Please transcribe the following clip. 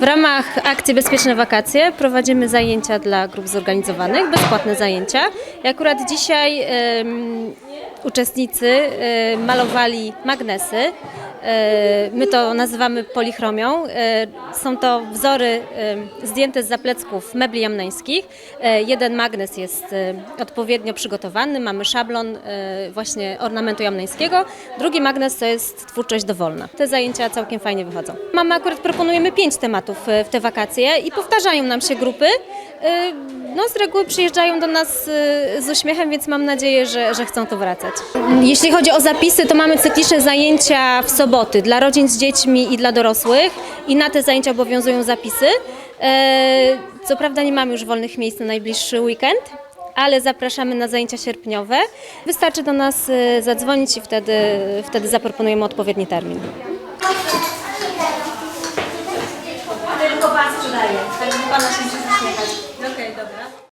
W ramach akcji Bezpieczne Wakacje prowadzimy zajęcia dla grup zorganizowanych, bezpłatne zajęcia. I akurat dzisiaj um, uczestnicy um, malowali magnesy. E, My to nazywamy polichromią. E, Są to wzory e, zdjęte z zaplecków mebli jamneńskich. Jeden magnes jest odpowiednio przygotowany, mamy szablon właśnie ornamentu jamneńskiego. Drugi magnes to jest twórczość dowolna. Te zajęcia całkiem fajnie wychodzą. Mamy akurat proponujemy pięć tematów w te wakacje i powtarzają nam się grupy. No z reguły przyjeżdżają do nas z uśmiechem, więc mam nadzieję, że, że chcą tu wracać. Jeśli chodzi o zapisy, to mamy cykliczne zajęcia w soboty dla rodzin z dziećmi i dla dorosłych i na te zajęcia obowiązują zapisy. E, co prawda nie mamy już wolnych miejsc na najbliższy weekend, ale zapraszamy na zajęcia sierpniowe. Wystarczy do nas e, zadzwonić i wtedy, wtedy zaproponujemy odpowiedni termin. Tylko Pan sprzedaje, tak Pana się nie Okej, dobra.